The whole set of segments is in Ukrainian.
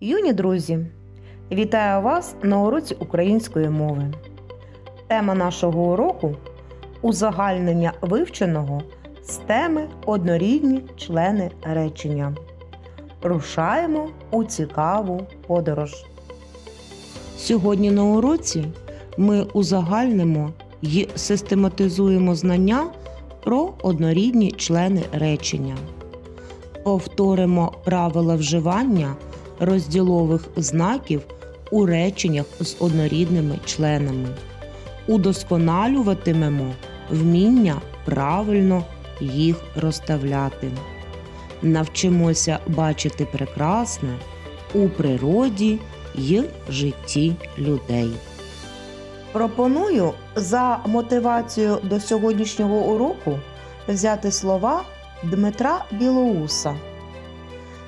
Юні друзі, вітаю вас на уроці української мови. Тема нашого уроку узагальнення вивченого з теми однорідні члени речення. Рушаємо у цікаву подорож. Сьогодні на уроці ми узагальнимо й систематизуємо знання про однорідні члени речення. Повторимо правила вживання розділових знаків у реченнях з однорідними членами. Удосконалюватимемо вміння правильно їх розставляти. Навчимося бачити прекрасне у природі й житті людей. Пропоную за мотивацію до сьогоднішнього уроку взяти слова Дмитра Білоуса.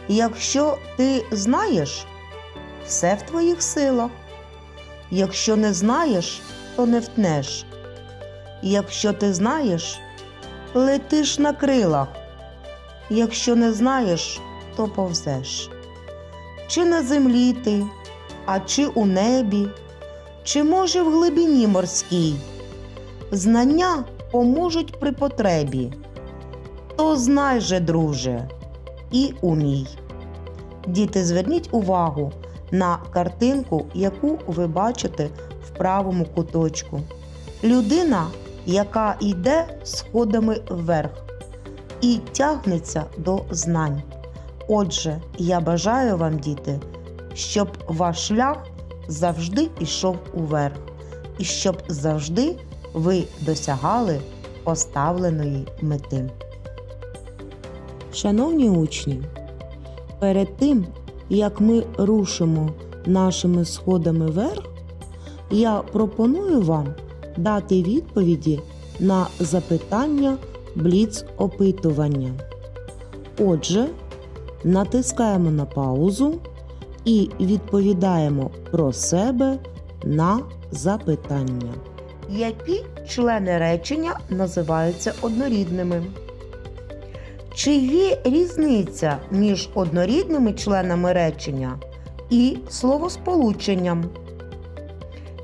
Якщо ти знаєш, все в твоїх силах. Якщо не знаєш, то не втнеш. Якщо ти знаєш, летиш на крилах. Якщо не знаєш, то повзеш. Чи на землі ти, а чи у небі, чи може в глибині морській. Знання поможуть при потребі. То знай же, друже, і умій. Діти, зверніть увагу на картинку, яку ви бачите в правому куточку. Людина, яка йде сходами вверх і тягнеться до знань. Отже, я бажаю вам, діти, щоб ваш шлях завжди йшов уверх, і щоб завжди ви досягали поставленої мети. Шановні учні, перед тим, як ми рушимо нашими сходами вверх, я пропоную вам дати відповіді на запитання бліц опитування. Отже, натискаємо на паузу і відповідаємо про себе на запитання. Які члени речення називаються однорідними? Чи є різниця між однорідними членами речення і словосполученням?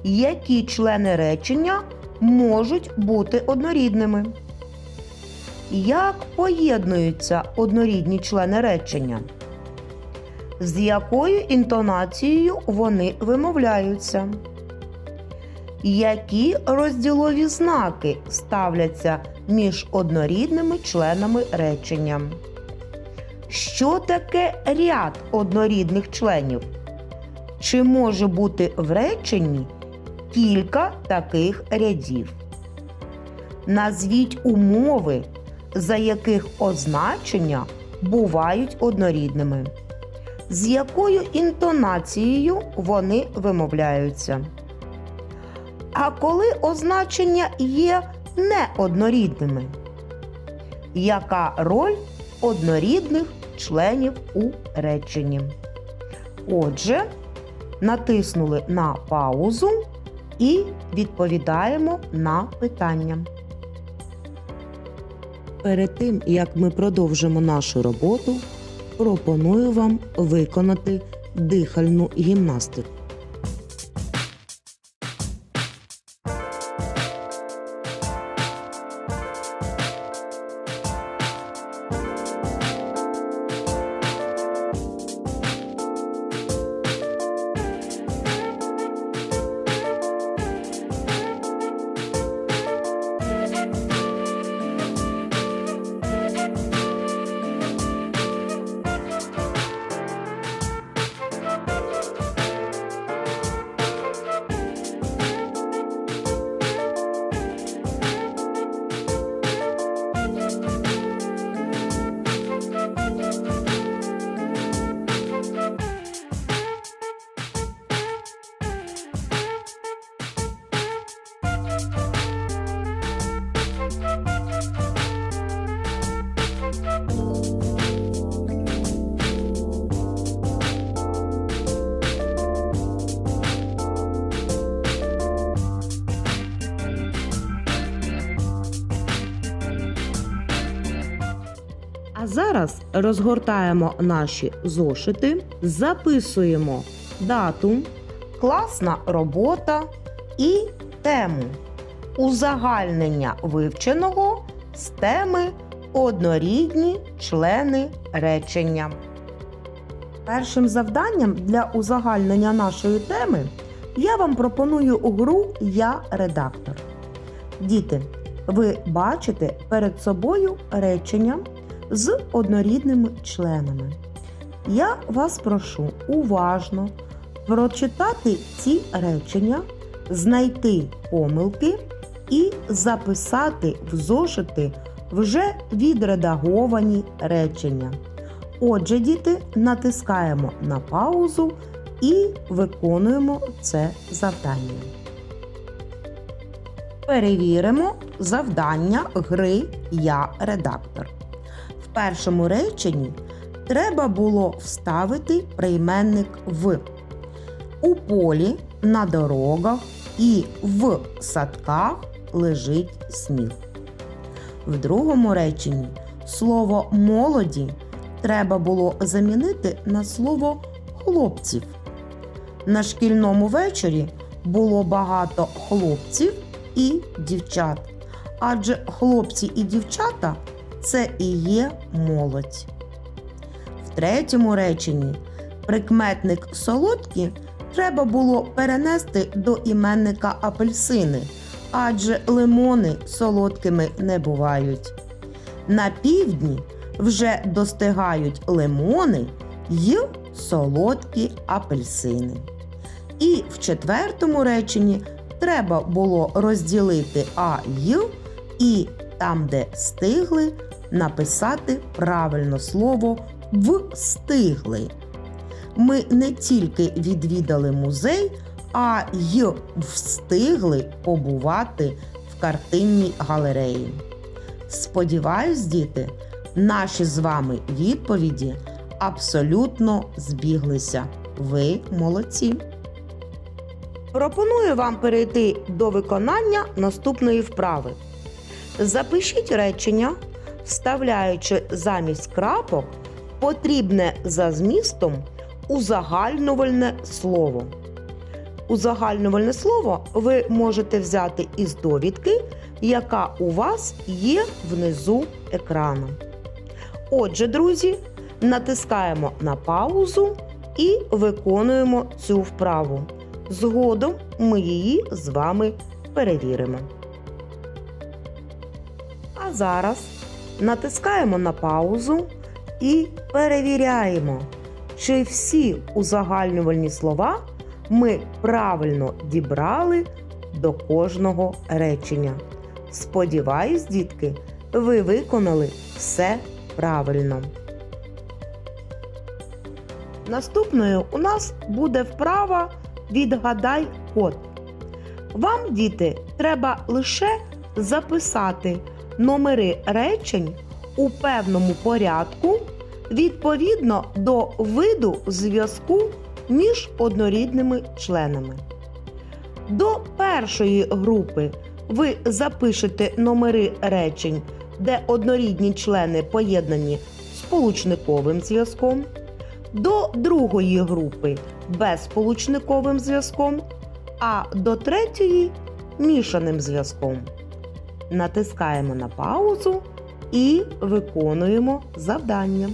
Які члени речення можуть бути однорідними? Як поєднуються однорідні члени речення? З якою інтонацією вони вимовляються? Які розділові знаки ставляться між однорідними членами речення? Що таке ряд однорідних членів? Чи може бути в реченні кілька таких рядів? Назвіть умови, за яких означення бувають однорідними. З якою інтонацією вони вимовляються? А коли означення є неоднорідними? Яка роль однорідних членів у реченні? Отже, натиснули на паузу і відповідаємо на питання. Перед тим, як ми продовжимо нашу роботу, пропоную вам виконати дихальну гімнастику. Зараз розгортаємо наші зошити, записуємо дату, класна робота і тему. Узагальнення вивченого з теми однорідні члени речення. Першим завданням для узагальнення нашої теми я вам пропоную гру Я редактор. Діти, ви бачите перед собою речення з однорідними членами. Я вас прошу уважно прочитати ці речення, знайти помилки і записати в зошити вже відредаговані речення. Отже, діти, натискаємо на паузу і виконуємо це завдання. Перевіримо завдання гри Я редактор. Першому реченні треба було вставити прийменник в. У полі, на дорогах і в садках лежить сніг. В другому реченні слово молоді треба було замінити на слово хлопців. На шкільному вечорі було багато хлопців і дівчат, адже хлопці і дівчата це і є молодь. В третьому реченні прикметник солодкі треба було перенести до іменника апельсини, адже лимони солодкими не бувають. На півдні вже достигають лимони й солодкі апельсини. І в четвертому реченні треба було розділити А й і там, де стигли, написати правильно слово встигли. Ми не тільки відвідали музей, а й встигли побувати в картинній галереї. Сподіваюсь, діти, наші з вами відповіді абсолютно збіглися. Ви молодці. Пропоную вам перейти до виконання наступної вправи. Запишіть речення, вставляючи замість крапок потрібне за змістом узагальнювальне слово. Узагальнювальне слово ви можете взяти із довідки, яка у вас є внизу екрану. Отже, друзі, натискаємо на паузу і виконуємо цю вправу. Згодом ми її з вами перевіримо. А зараз натискаємо на паузу і перевіряємо, чи всі узагальнювальні слова ми правильно дібрали до кожного речення. Сподіваюсь, дітки, ви виконали все правильно. Наступною у нас буде вправа Відгадай код. Вам, діти, треба лише записати номери речень у певному порядку відповідно до виду зв'язку між однорідними членами. До першої групи ви запишете номери речень, де однорідні члени поєднані сполучниковим зв'язком. До другої групи безсполучниковим зв'язком, а до третьої мішаним зв'язком. Натискаємо на паузу і виконуємо завдання.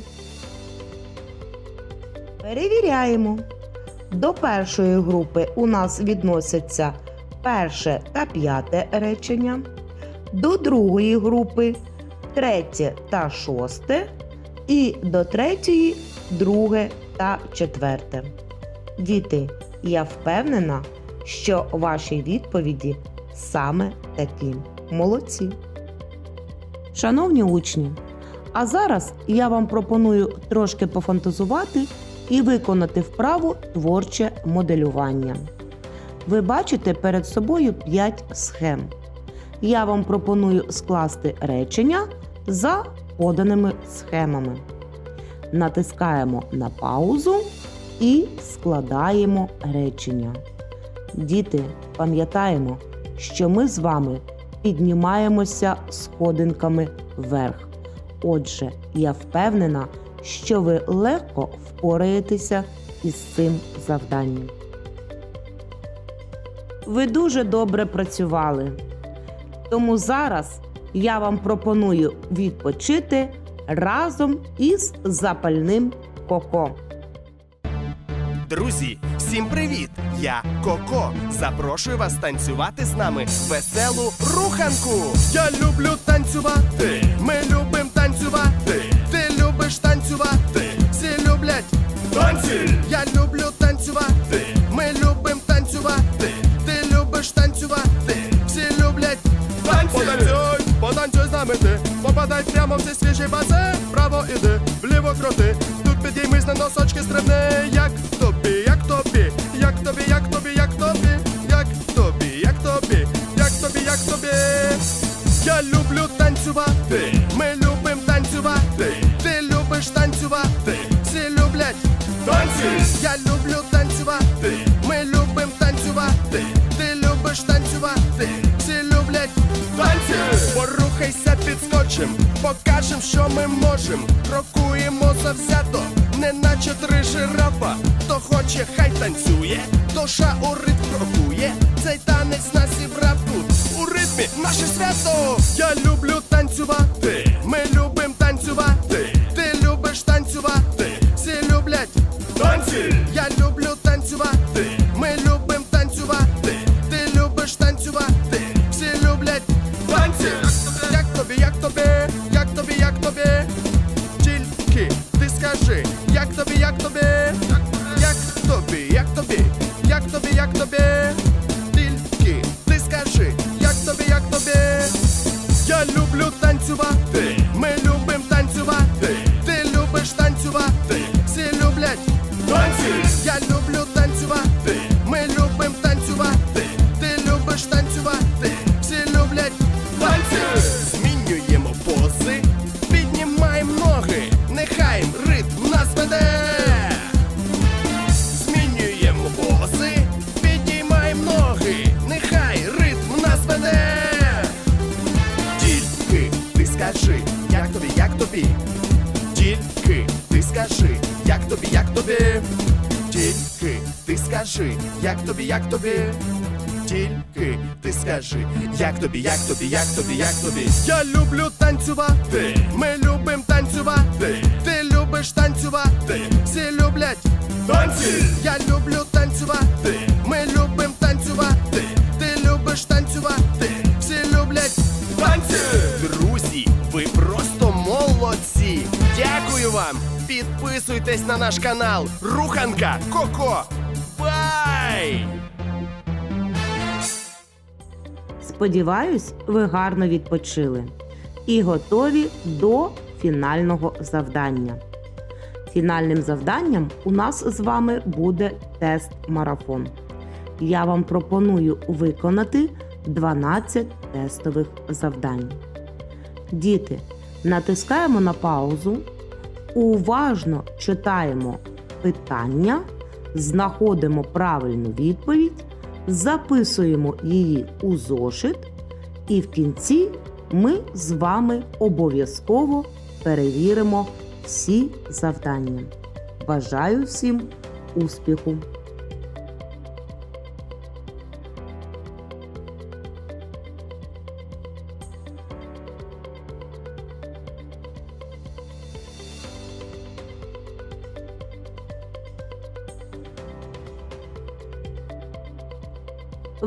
Перевіряємо. До першої групи у нас відносяться перше та п'яте речення. До другої групи третє та шосте. І до третьої друге та четверте. Діти, я впевнена, що ваші відповіді саме такі. Молодці. Шановні учні, а зараз я вам пропоную трошки пофантазувати і виконати вправу творче моделювання. Ви бачите перед собою 5 схем. Я вам пропоную скласти речення за поданими схемами. Натискаємо на паузу і складаємо речення. Діти, пам'ятаємо, що ми з вами піднімаємося сходинками вверх. Отже, я впевнена, що ви легко впораєтеся із цим завданням. Ви дуже добре працювали. Тому зараз я вам пропоную відпочити разом із запальним коко. Друзі, всім привіт! Я Коко. Запрошую вас танцювати з нами веселу руханку. Я люблю танцювати. Ми любим танцювати. Ти любиш танцювати. Всі люблять танці. Я люблю танцювати. Ми любим танцювати. Ти любиш танцювати. Всі люблять танці. Потанцюй, потанцюй з нами ти. Попадай прямо в цей свіжий басейн. Вправо іди, вліво крути. Тут підіймись на носочки стрибни. Як як тобі. Я люблю танцювати. Ми любим танцювати. Ти любиш танцювати. Всі люблять танці. Я люблю танцювати. Ми любим танцювати. Ти любиш танцювати. Всі люблять танці. Порухайся, підскочим, покажем, що ми можем. Крокуємо завзято, неначе три жирафа. Хто хоче, хай танцює, душа у ритм крокує. Цей танець нас тут. У наше свято. Я люблю танцювати. Ми любим як тобі, як тобі. Тільки ти скажи, як тобі, як тобі, як тобі, як тобі. Я люблю танцювати. Ми любим танцювати. Ти любиш танцювати. Всі люблять танці. Я люблю танцювати. Ми любим танцювати. Ти любиш танцювати. Всі люблять танці. Друзі, ви просто молодці. Дякую вам. Підписуйтесь на наш канал. Руханка Коко. Бай! Сподіваюсь, ви гарно відпочили і готові до фінального завдання. Фінальним завданням у нас з вами буде тест-марафон. Я вам пропоную виконати 12 тестових завдань. Діти, натискаємо на паузу, уважно читаємо питання, знаходимо правильну відповідь, записуємо її у зошит, і в кінці ми з вами обов'язково перевіримо всі завдання. Бажаю всім успіху!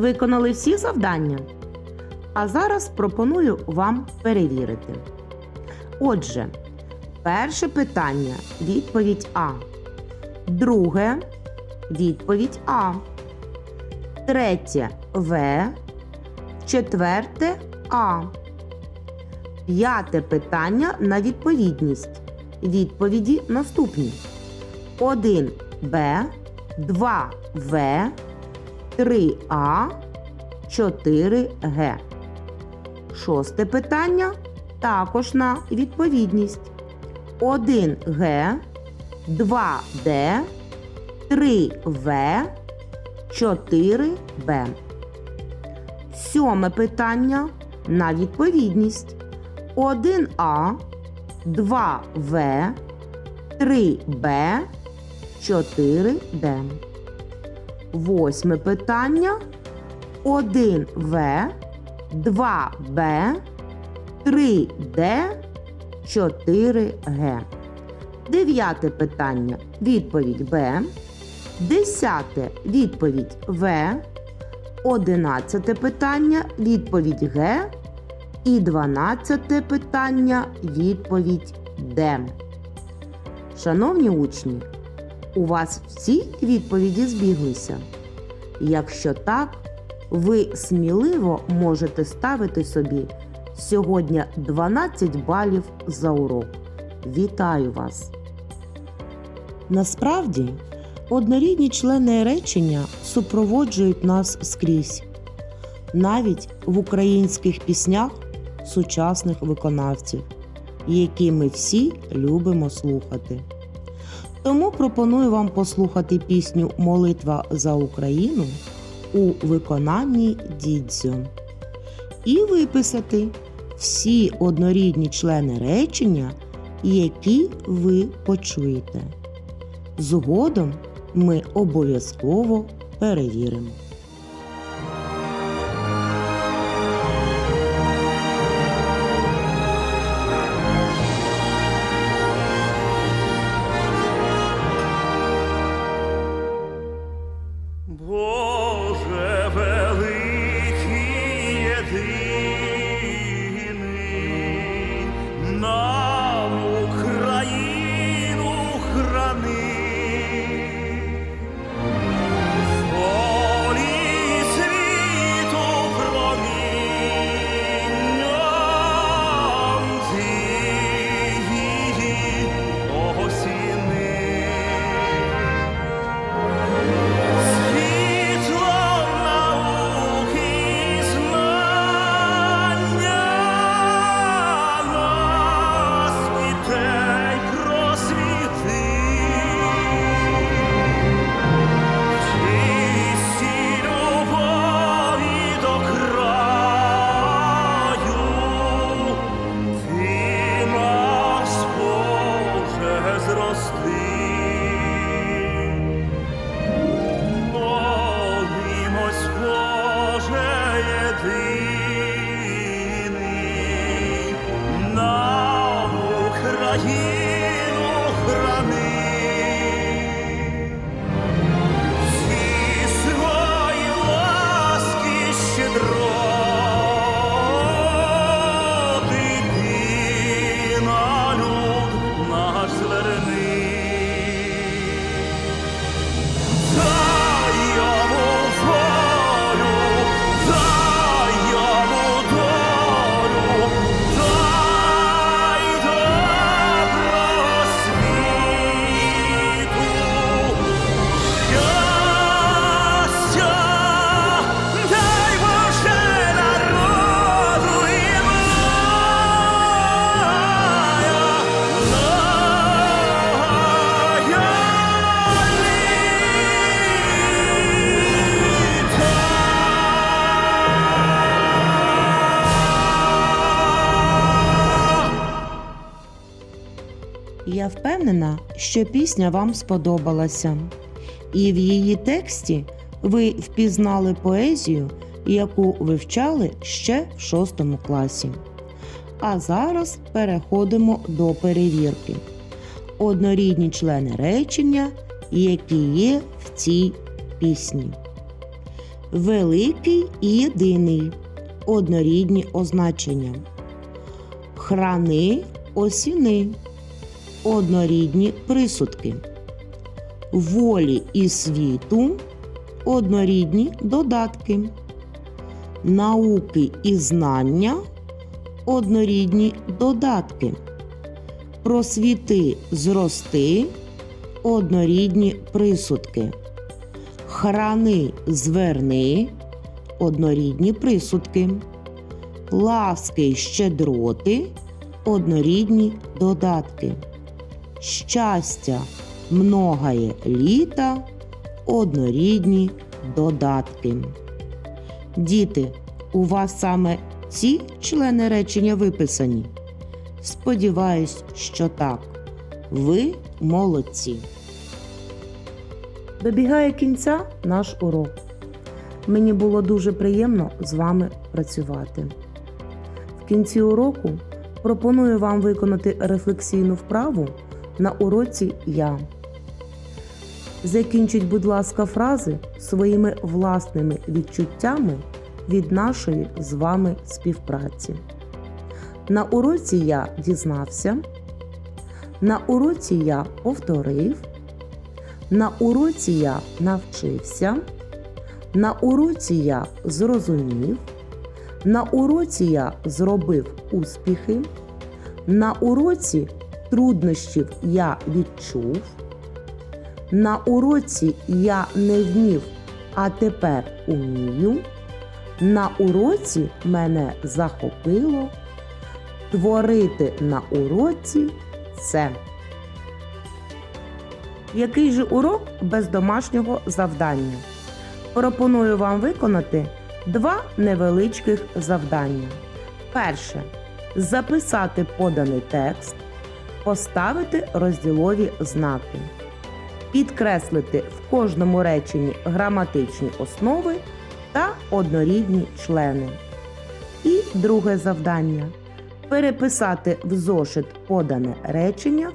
Виконали всі завдання? А зараз пропоную вам перевірити. Отже, перше питання відповідь А. Друге відповідь А. Третє В. Четверте А. П'яте питання на відповідність. Відповіді наступні: 1 Б, 2 В, 3А, 4Г. Шосте питання також на відповідність. 1Г, 2Д, 3В, 4Б. Сьоме питання на відповідність. 1А, 2В, 3Б, 4Д. Восьме питання. 1В, 2Б, 3Д, 4Г. Дев'яте питання. Відповідь Б. Десяте відповідь В. Одинадцяте питання відповідь Г. І дванадцяте питання відповідь Д. Шановні учні, у вас всі відповіді збіглися? Якщо так, ви сміливо можете ставити собі сьогодні 12 балів за урок. Вітаю вас! Насправді, однорідні члени речення супроводжують нас скрізь, навіть в українських піснях сучасних виконавців, які ми всі любимо слухати. Тому пропоную вам послухати пісню Молитва за Україну у виконанні дідзю і виписати всі однорідні члени речення, які ви почуєте. Згодом ми обов'язково перевіримо. Що пісня вам сподобалася, і в її тексті ви впізнали поезію, яку вивчали ще в шостому класі. А зараз переходимо до перевірки. Однорідні члени речення, які є в цій пісні. Великий і єдиний. Однорідні означення. Храни осіни однорідні присудки. Волі і світу однорідні додатки. Науки і знання однорідні додатки. Просвіти зрости однорідні присудки. Храни зверни однорідні присудки. Ласки щедроти однорідні додатки щастя многое літа, однорідні додатки. Діти, у вас саме ці члени речення виписані? Сподіваюсь, що так. Ви молодці. Добігає кінця наш урок. Мені було дуже приємно з вами працювати. В кінці уроку пропоную вам виконати рефлексійну вправу на уроці Я. Закінчіть, будь ласка, фрази своїми власними відчуттями від нашої з вами співпраці. На уроці я дізнався. На уроці я повторив. На уроці я навчився. На уроці я зрозумів. На уроці я зробив успіхи. На уроці труднощів я відчув. На уроці я не вмів, а тепер умію. На уроці мене захопило. Творити на уроці це. Який же урок без домашнього завдання? Пропоную вам виконати два невеличких завдання. Перше записати поданий текст, поставити розділові знаки, підкреслити в кожному реченні граматичні основи та однорідні члени. І друге завдання переписати в зошит подане речення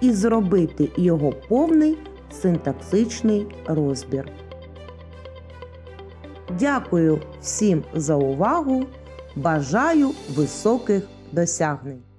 і зробити його повний синтаксичний розбір. Дякую всім за увагу. Бажаю високих досягнень!